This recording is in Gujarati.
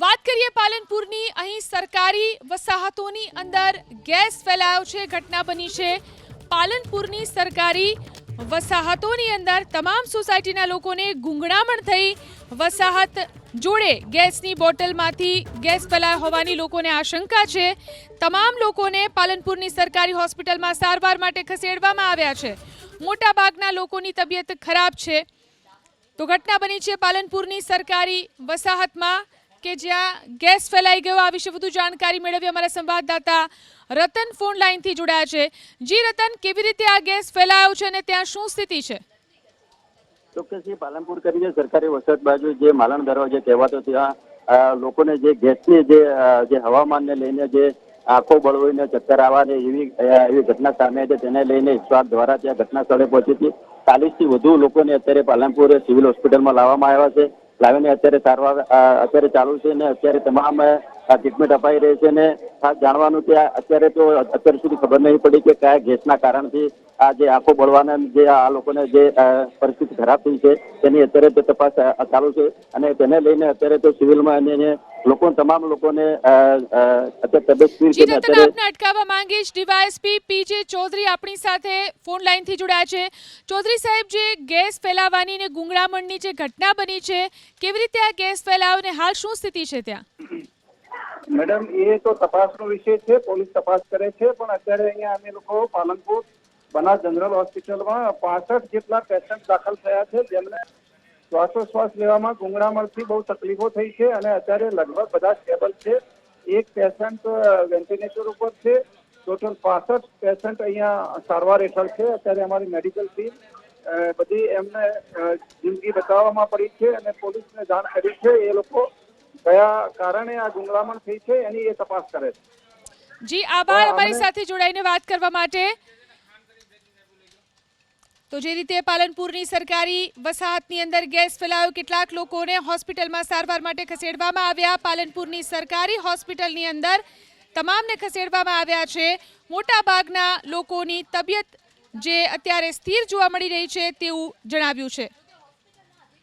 વાત કરીએ પાલનપુરની, અહીં સરકારી વસાહતોની અંદર ગેસ ફેલાયો છે, ઘટના બની છે. પાલનપુરની સરકારી વસાહતોની અંદર તમામ સોસાયટીના લોકોને ગુંગળામણ થઈ વસાહત જોડે ગેસની બોટલમાંથી ગેસ ફેલાયો હોવાની લોકોને આશંકા છે. તમામ લોકોને પાલનપુરની સરકારી હોસ્પિટલમાં સારવાર માટે ખસેડવામાં આવ્યા છે. મોટાભાગના લોકોની તબિયત ખરાબ છે. તો ઘટના બની છે પાલનપુરની સરકારી વસાહતમાં કે જ્યાં ગેસ ફેલાઈ ગયો, આ વિશે વધુ જાણકારી મેળવી અમારા સંવાદદાતા રતન ફોન લાઈનથી જોડાયા છે. જી રતન, કેવી રીતે આ ગેસ ફેલાયો છે અને ત્યાં શું સ્થિતિ છે? ચોક્કસથી પાલનપુર કરીને સરકારી વસત બાજુ જે માલણ દરવાજે કહેવાતો ત્યાં લોકોને જે ગેસની જે હવામાનને લઈને જે આંખો બળવીને ચક્કર આવવાની એવી એવી ઘટના સામે છે, તેને લઈને સ્વાદ દ્વારા ત્યાં ઘટના સ્થળે પહોંચી હતી. ચાલીસથી વધુ લોકોને અત્યારે પાલનપુર સિવિલ હોસ્પિટલમાં લાવવામાં આવ્યા છે. લાવીને અત્યારે સારવાર અત્યારે ચાલુ છે ને અત્યારે તમામ ટ્રીટમેન્ટ અપાઈ રહી છે ને ખાસ જાણવાનું કે અત્યારે તો અત્યાર સુધી ખબર નહીં પડી કે કયા ગેસના કારણથી આ જે આંખો બળવાના જે આ લોકોને જે પરિસ્થિતિ ખરાબ થઈ છે, તેની અત્યારે તો તપાસ ચાલુ છે. અને તેને લઈને અત્યારે તો સિવિલમાં એને લોકો તમામ લોકોને અ, અ, અત્યારે તબિયત સ્થિર છે અત્યારે આપને અટકાવવા માંગીશ ડીવાયએસપી પીજે ચૌધરી આપણી સાથે ફોન લાઈનથી જોડાયા છે. ચૌધરી સાહેબ જે ગેસ ફેલાવાની ને ગુંગળામણની જે ઘટના બની છે કેવી રીતે આ ગેસ ફેલાવ ને હાલ શું સ્થિતિ છે ત્યાં? મેડમ એ તો તપાસનો વિષય છે પોલીસ તપાસ કરે છે પણ અત્યારે અહીંયા અમે લોકો પાલનપુર બનાસ જનરલ હોસ્પિટલમાં પાસઠ જેટલા પેશન્ટ દાખલ થયા છે જેમને શ્વાસોશ્વાસ લેવામાં ગુંગળામણથી બહુ તકલીફો થઈ છે અને અત્યારે લગભગ બધા સ્ટેબલ છે. એક પેશન્ટ વેન્ટિલેટર ઉપર છે. ટોટલ પાસઠ પેશન્ટ અહીંયા સારવાર હેઠળ છે. અત્યારે અમારી મેડિકલ ટીમ બધી એમને જિંદગી બચાવવામાં પડી છે અને પોલીસને જાણ કરી છે. એ લોકો કયા કારણે આ ગુંગળામણ થઈ છે એની એ તપાસ કરે છે. જી આભાર. અમારી સાથે જોડાઈને વાત કરવા માટે તો જે રીતે પાલનપુરની સરકારી વસાહતની અંદર ગેસ ફેલાયો, કેટલાક લોકોને હોસ્પિટલમાં સારવાર માટે ખસેડવામાં આવ્યા. પાલનપુરની સરકારી હોસ્પિટલની અંદર તમામને ખસેડવામાં આવ્યા છે. મોટાભાગના લોકોની તબિયત જે અત્યારે સ્થિર જોવા મળી રહી છે તેવું જણાવ્યું છે.